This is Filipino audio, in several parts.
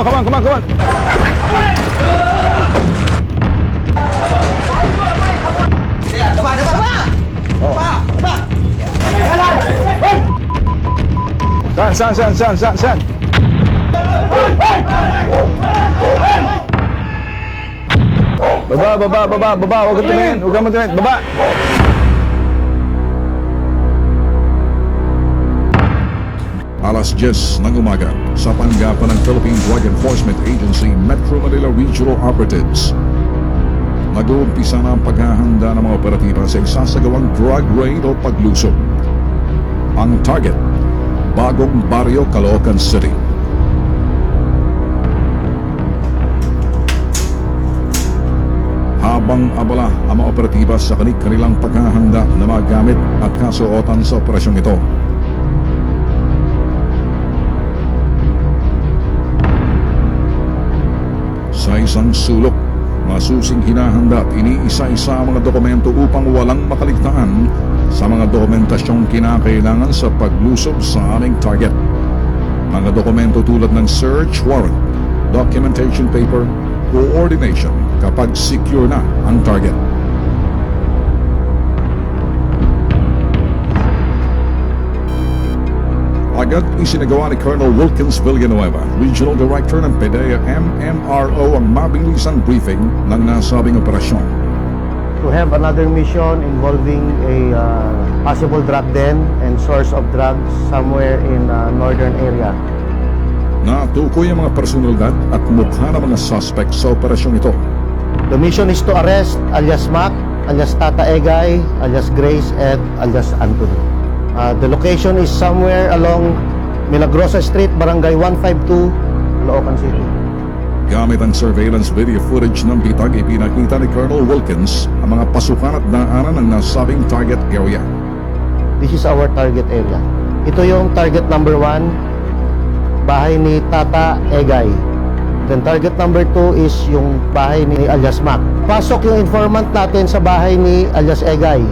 on, come on, come on, come on. Saan, saan, saan, saan, saan, saan? Baba, baba, baba, baba. Huwag kang tumingin. Huwag kang tumingin. Baba. Alas 10 ng umaga sa tanggapan ng Philippine Drug Enforcement Agency Metro Manila Regional Operatives. Nag-uumpisa na ang paghahanda ng mga operatiba sa isasagawang drug raid o paglusob. Ang target, Bagong Barrio, Caloocan City. Habang abala ang mga operatiba sa kanilang paghahanda na mga gamit at kasuotan sa operasyong ito. Sa isang sulok, masusing hinahanda at iniisa-isa ang mga dokumento upang walang makaligtaan sa mga dokumentasyong kinakailangan sa paglusob sa aming target. Mga dokumento tulad ng search warrant, documentation paper, coordination kapag secure na ang target. Agad isinagawa ni Colonel Wilkins Villanueva, Regional Director ng PDEA MMRO ang mabilisang briefing ng nasabing operasyon. to have another mission involving a uh, possible drug den and source of drugs somewhere in uh, northern area. Natukoy ang mga personalidad at mukha ng mga suspect sa operasyong ito. The mission is to arrest alias Mac, alias Tata Egay, alias Grace, and alias Anthony. Uh, the location is somewhere along Milagrosa Street, Barangay 152, Caloocan City. Gamit ang surveillance video footage ng bitag, ipinakita ni Colonel Wilkins ang mga pasukan at daanan ng nasabing target area. This is our target area. Ito yung target number one, bahay ni Tata Egay. Then target number two is yung bahay ni alias Mac. Pasok yung informant natin sa bahay ni alias Egay.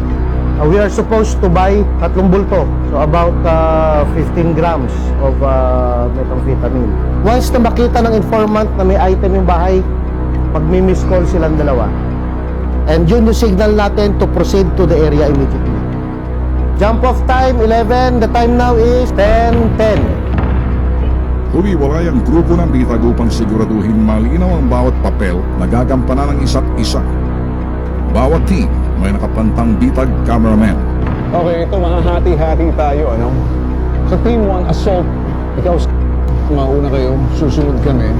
Uh, we are supposed to buy tatlong bulto. So about uh, 15 grams of uh, methamphetamine. Once na makita ng informant na may item yung bahay, magmi-miss call silang dalawa. And yun yung signal natin to proceed to the area immediately. Jump off time 11. The time now is 10:10. Humiwalay ang grupo ng bitag upang siguraduhin malinaw ang bawat papel na gagampanan ng isa't isa. Bawat team may nakapantang bitag cameraman. Okay, ito mahahati-hati tayo, ano? Sa Team 1, assault. Ikaw, mauna kayo, susunod kami.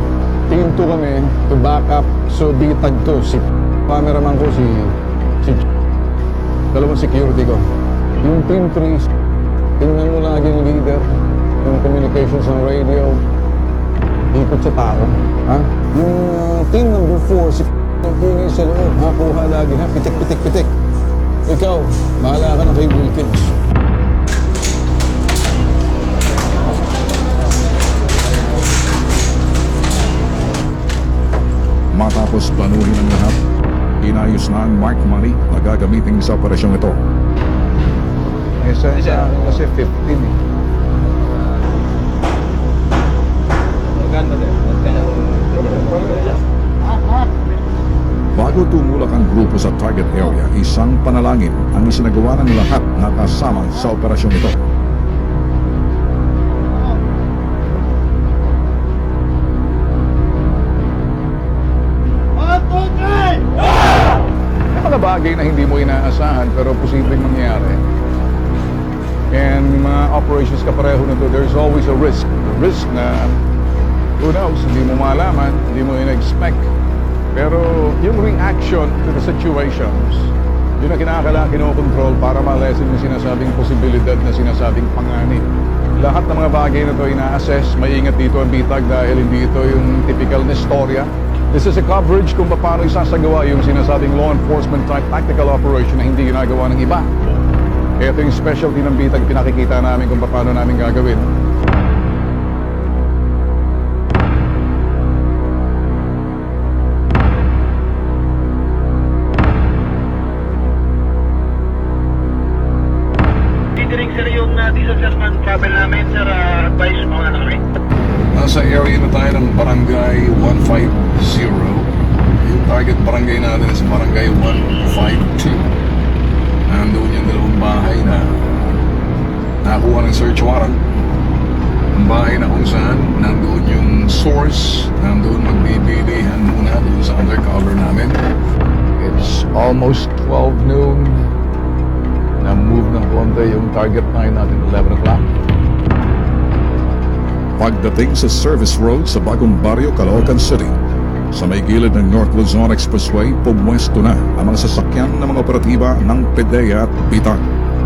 Team 2 kami, to back up. So, bitag to. Si cameraman ko, si... si dalawang security ko. Yung Team 3, tingnan mo lagi yung leader, yung communications ng radio, ikot sa tao. Ha? Yung uh, team number 4, si pingay sa loob, ha? Kuha lagi, ha? Pitik, pitik, pitik. Ikaw, bahala ka na kay Wilkins. Matapos planuhin ang lahat, inayos na ang mark money na gagamitin sa operasyong ito. Eh, sa, sa akin kasi 15 eh. Bago tumulak ang grupo sa target area, isang panalangin ang isinagawa ng lahat na kasama sa operasyong ito. Mga bagay na hindi mo inaasahan pero posibleng mangyari. And mga operations kapareho na to, there's always a risk. Risk na, who knows, hindi mo malaman, hindi mo in-expect. Pero yung reaction to the situations, yun ang kinakailangan kinokontrol para ma-lessen yung sinasabing posibilidad na sinasabing panganib. Lahat ng mga bagay na to ina-assess, maingat dito ang bitag dahil hindi ito yung typical na storya. This is a coverage kung paano isasagawa yung sinasabing law enforcement type tactical operation na hindi ginagawa ng iba. Ito yung specialty ng bitag pinakikita namin kung paano namin gagawin. Almost 12 noon. Na-move ng konti yung target time natin 11 o'clock. Pagdating sa service road sa Bagong Barrio, Caloocan City, sa may gilid ng Northwood Zone Expressway, pumwesto na ang mga sasakyan ng mga operatiba ng PDEA at BITAG.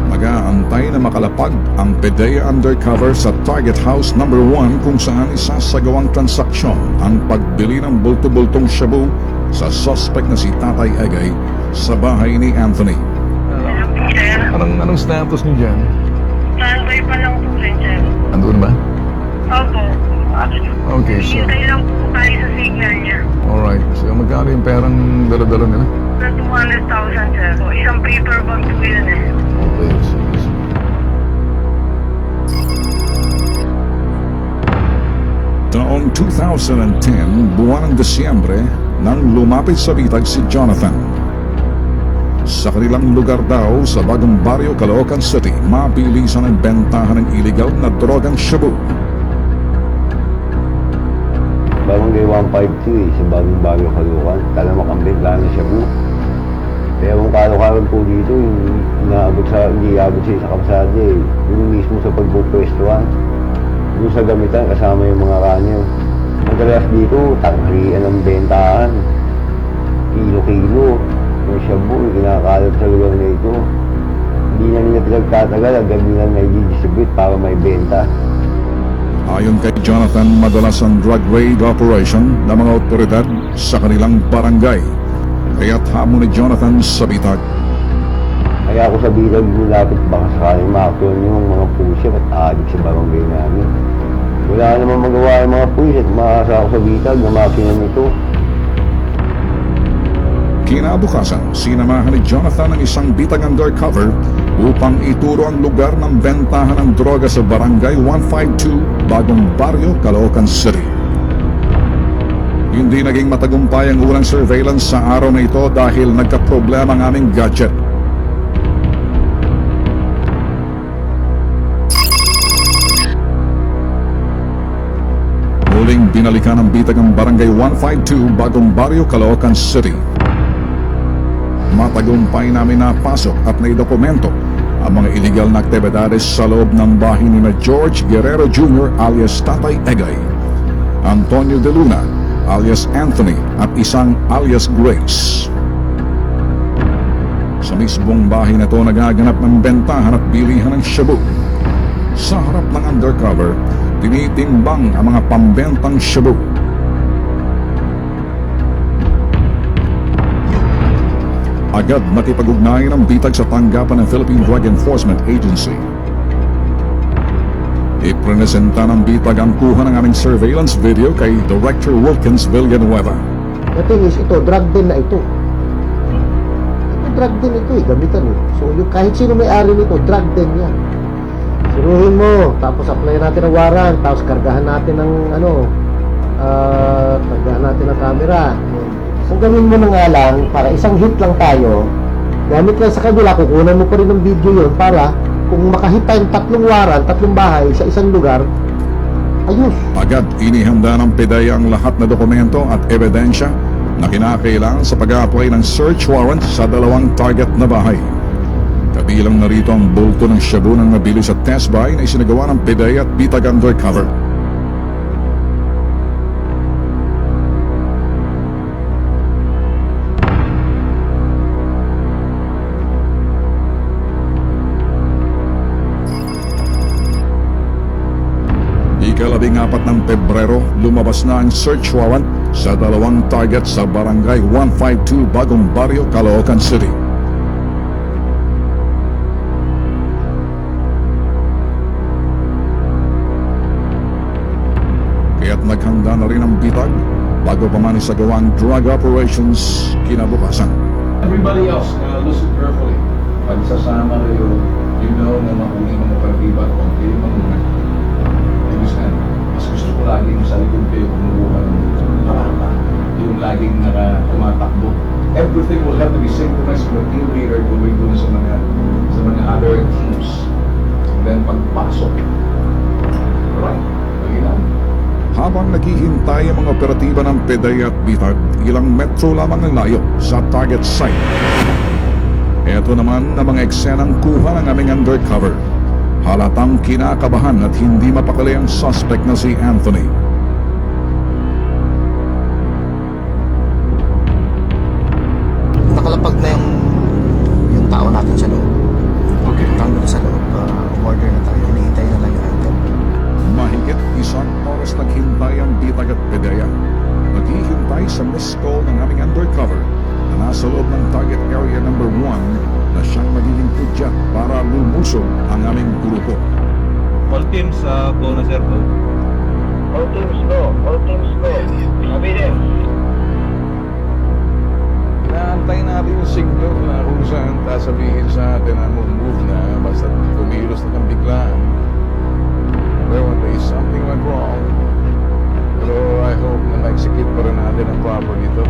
Mag-aantay na makalapag ang PDEA undercover sa Target House number 1 kung saan isasagawang transaksyon ang pagbili ng bulto-bultong shabu sa suspect na si Tatay Egay sa bahay ni Anthony. Sir, Anong, anong status niyo dyan? standby pa lang po rin, sir. Andun ba? Opo. Okay, so, Hintay lang po tayo sa signal niya. alright. So, magkano yung perang dala-dala nila? Na 200,000, sir. So, isang paper bag po yun eh. Okay, sige, sige. Taong 2010, buwan ng Desyembre, nang lumapit sa bitag si Jonathan. Sa kanilang lugar daw sa bagong baryo Caloocan City, mabilisan ang bentahan ng illegal na drogang shabu. Barangay 152 eh, sa bagong bago Kalukan. Tala makambit lang ng Shabu. Pero ang kalukaran po dito, yung inaabot sa, hindi abot sa isa kapsada eh. Yung mismo sa pagbupwestuhan. Yung sa gamitan, kasama yung mga kanyo. Ang kalas dito, tanghrian ang bentahan. Kilo-kilo. Yung Shabu, yung kinakalat sa lugar na ito. Hindi na nila pinagtatagal, agad nila na-distribute para may benta. Ayon kay Jonathan, madalas ang drug raid operation ng mga otoridad sa kanilang barangay. Kaya't hamon ni Jonathan sa bitag. Kaya ako sa bilag nilapit baka sakaling ma-actual yung mga pusher at adik sa barangay namin. Wala naman magawa yung mga pusher at makasa ako sa bitag na makina nito. Kinabukasan, sinamahan ni Jonathan ang isang bitag undercover upang ituro ang lugar ng bentahan ng droga sa Barangay 152, Bagong Barrio, Caloocan City. Hindi naging matagumpay ang unang surveillance sa araw na ito dahil nagka-problema ang aming gadget. Muling binalikan ng bitag ang Barangay 152, Bagong Barrio, Caloocan City. Matagumpay namin napasok at naidokumento ang mga illegal na aktibidades sa loob ng bahay ni na George Guerrero Jr. alias Tatay Egay, Antonio De Luna alias Anthony at isang alias Grace. Sa mismong bahay na ito nagaganap ng bentahan at bilihan ng shabu. Sa harap ng undercover, tinitimbang ang mga pambentang shabu. Agad makipag-ugnayan ng bitag sa tanggapan ng Philippine Drug Enforcement Agency. Ipresenta ng bitag ang kuha ng aming surveillance video kay Director Wilkins Villanueva. The thing is, ito, drug din na ito. Ito, drug din ito eh, gamitan eh. So, yung kahit sino may-ari nito, drug din yan. Siruhin mo, tapos apply natin ng warrant, tapos kargahan natin ng ano, ah, kargahan natin ng camera. Kung gawin mo na nga lang, para isang hit lang tayo, gamit lang sa kabila, kukunan mo pa rin ng video yun para kung makahit tayong tatlong warrant, tatlong bahay sa isang lugar, ayos. Agad inihanda ng PIDEA ang lahat na dokumento at ebidensya na kinakailangan sa pag-apply ng search warrant sa dalawang target na bahay. Kabilang na rito ang bulto ng shabu ng nabili sa test buy na isinagawa ng PIDEA at Bitag Undercover. Ikalabing apat ng Pebrero, lumabas na ang search warrant sa dalawang target sa Barangay 152 Bagong Barrio, Caloocan City. Kaya't naghanda na rin ang bitag bago pa man isagawa ang drug operations kinabukasan. Everybody else, uh, listen carefully. Pag sasama kayo, you know na mauli mga kayo mamuna. Laging sa likod kayo kumukuha ng parata. Yung laging naka tumatakbo. Everything will have to be synchronized with team leader going dun sa mga sa mga other teams. Then pagpasok. Right? Malinaw. Habang naghihintay ang mga operatiba ng PDEA at BITAG, ilang metro lamang ang layo sa target site. Ito naman ang mga eksenang kuha ng aming undercover. Halatang kinakabahan at hindi mapakali ang suspect na si Anthony. nakalapag na yung yung tao natin sa loob. Okay. Tanggol sa loob. Uh, umorder na tayo. Hinihintay na lang yung anthem. Mahigit isang oras naghintay ang bitag at pedeya. Naghihintay sa missed call ng aming undercover na nasa loob ng target area number 1 na siyang magiging pudya para lumusog ang aming grupo. All teams sa uh, na sir po. All teams go. All teams go. Sabi din. Inaantay natin yung signal na kung saan sasabihin sa atin na move na basta kumilos na kang biglaan. There is something went wrong, pero I hope na na-execute pa rin natin ang proper dito.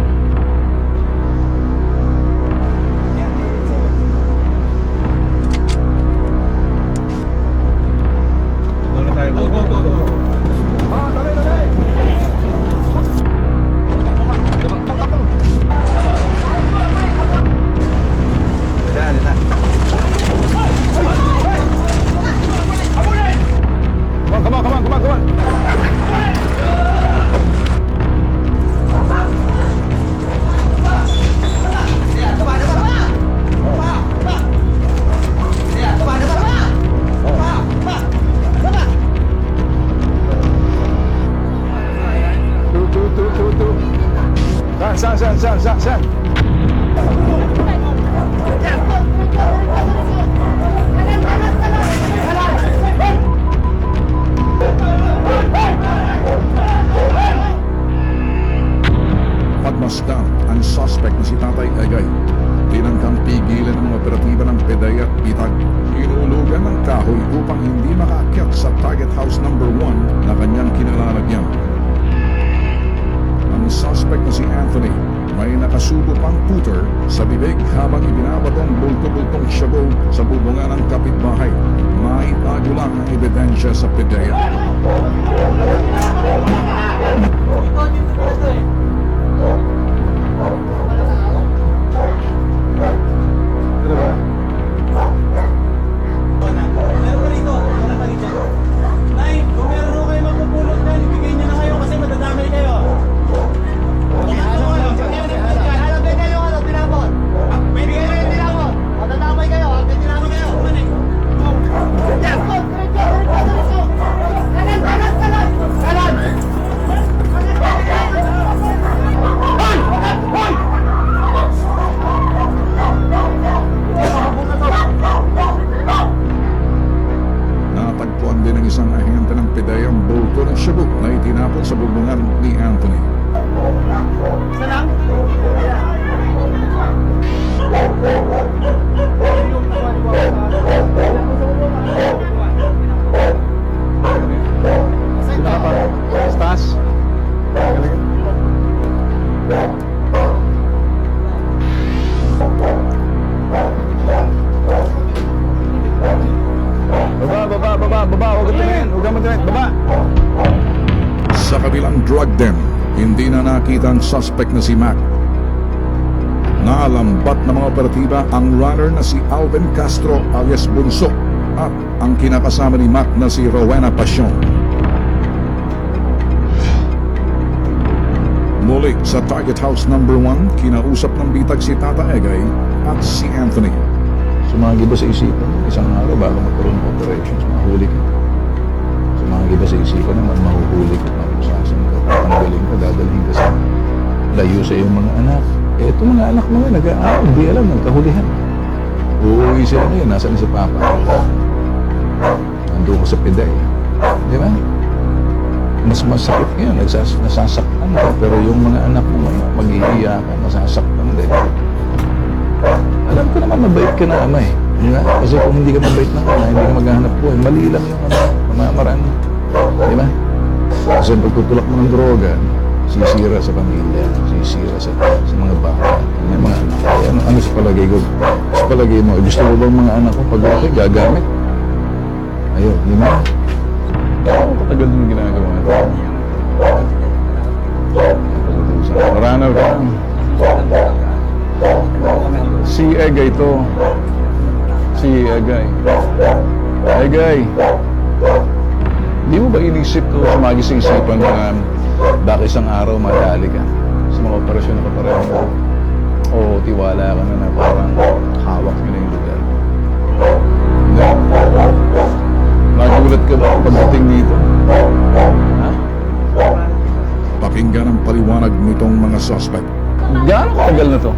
Saan, saan, saan, saan, saan, saan? Pagmasdan ang suspect na si Tatay Egay. Tinangkang pigilan ng operatiba ng PDEA at BITAG. Inulugan ng kahoy upang hindi makaakyat sa target house number 1 na kanyang kinalalagyan. Ang suspect na si Anthony may nakasubo pang puter sa bibig habang ibinabato ang bulto-bultong shago sa bubungan ng kapitbahay. Maitago lang ang ebidensya sa PDEA. PDEA ang bulto ng shabu na itinapon sa bubungan ni Anthony. Sino ka Sa kabilang drug den, hindi na nakita ang suspect na si Mac. Naalambat ng mga operatiba ang runner na si Alvin Castro alias Bunso at ang kinakasama ni Mac na si Rowena Passion. Muli sa target house number 1, kinausap ng bitag si Tata Egay at si Anthony. Sumagi ba sa isipan? Isang araw bago magkaroon ng operations, mahuli ka. Sumagi ba sa isipan naman, mahuhuli ka, mapusasan ka, tatanggalin ka, dadalhin ka sa layo sa iyong mga anak. Eh, ito mga anak mo ngayon, nag-aaral, di alam, nagkahulihan. Uuwi sila ngayon, nasaan si Papa? Nandun ko sa piday. Di ba? Mas masakit ngayon, nagsas nasasaktan ka, pero yung mga anak mo ngayon, mag-iiyakan, nasasaktan din. Alam ko naman mabait ka na ama eh. Di ba? Kasi kung hindi ka mabait na ama, hindi ka maghahanap buhay. Mali lang yung ano, pamamaraan mo. Di ba? Kasi pagtutulak mo ng droga, sisira sa pamilya, sisira sa, sa mga bata, yung mga anak. Kaya ano, ano sa palagay ko? Sa palagay mo, gusto mo bang mga anak ko pag okay, gagamit? Ayun, di ba? Ano katagal yung ginagawa ito? Maranaw ka. Si Egay to. Si Egay. Egay. Di mo ba inisip ko sumagi sa isipan na baka isang araw madali ka sa mga operasyon na kapareho mo? O tiwala ka na na parang hawak mo na yung lugar? Hindi. Nagulat ka ba pagdating dito? Ha? Pakinggan ang paliwanag nitong mga suspect. Gaano katagal na to?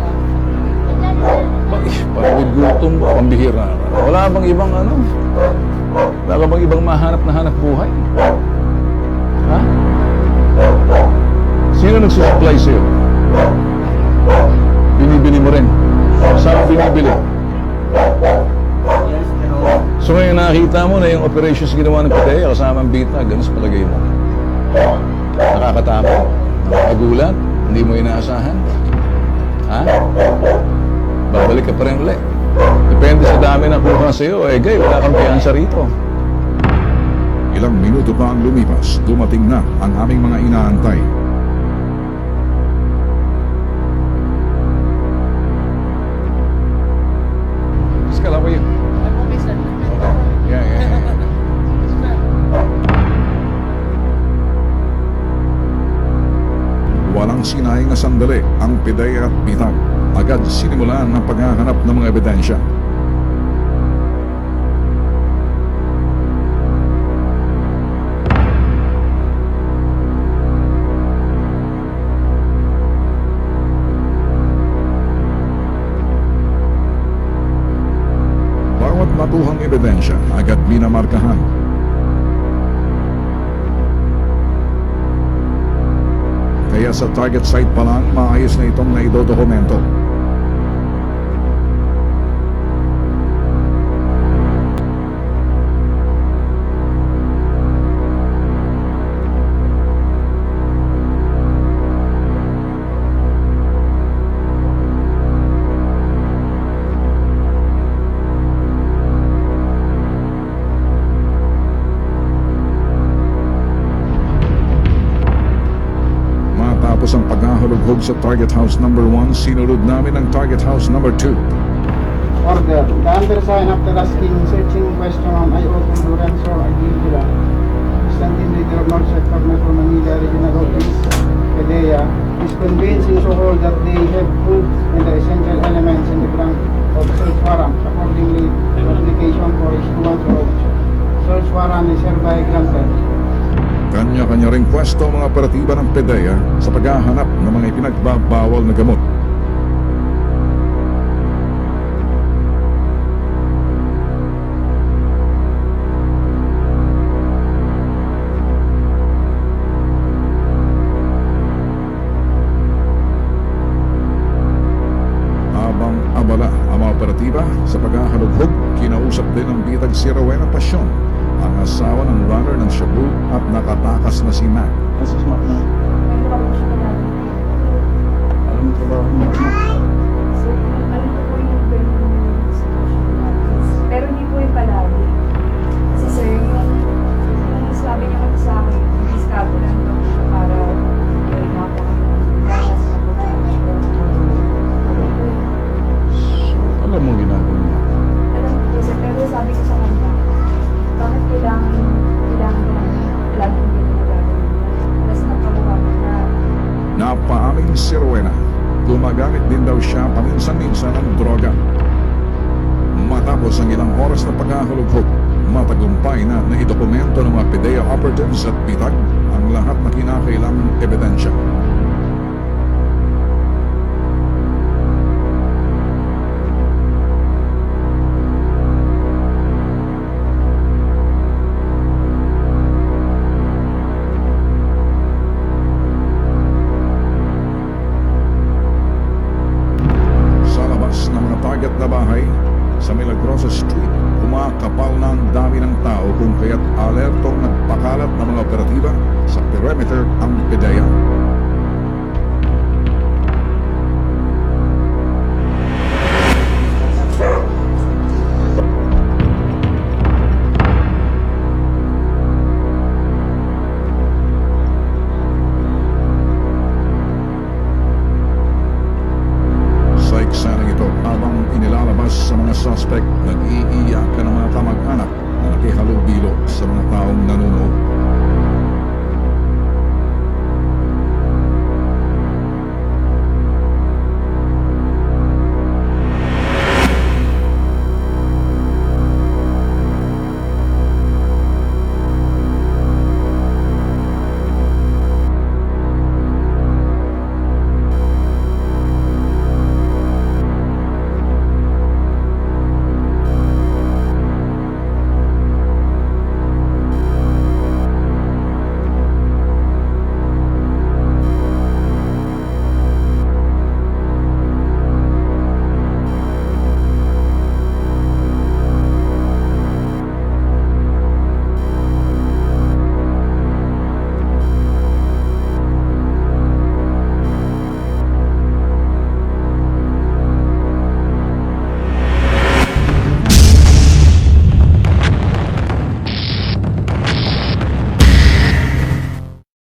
Pagod gutom, pambihira. Wala bang ibang ano? Wala ka bang ibang mahanap na hanap buhay? Ha? Sino nagsusupply sa'yo? Binibili mo rin. Saan binibili? So ngayon nakita mo na yung operations ginawa ng PDEA kasama ang bita, ganun sa palagay mo. Nakakatakot, nakakagulat, hindi mo inaasahan. Ha? Babalik ka pa rin ulit. Depende sa dami na kuha sa'yo, eh gay, wala kang piyansa rito. Ilang minuto pa ang lumipas, dumating na ang aming mga inaantay. Pascal, how are you? Okay, sir. Yeah, yeah, yeah. Walang sinayang na sandali ang piday at bitag. Agad sinimulan ang paghahanap ng mga ebidensya. Bawat natuhang ebidensya agad binamarkahan. Kaya sa target site pa lang, maayos na itong naidodokumento. Sa target house number 1, sinunod namin ang target house number 2. Order. The undersigned after asking searching question on I.O. Lorenzo Aguilera, Assistant Leader of North Sector Metro Manila Regional Office, PDEA, is convinced in so that they have proved in the essential elements in the grant of search warrant. Accordingly, the application for issuance of search warrant is hereby granted. Kanya-kanya ring pwesto mga operatiba ng PDEA sa paghahanap ng mga ipinagbabawal na gamot. Bitag ang lahat na kinakailangang ebidensya.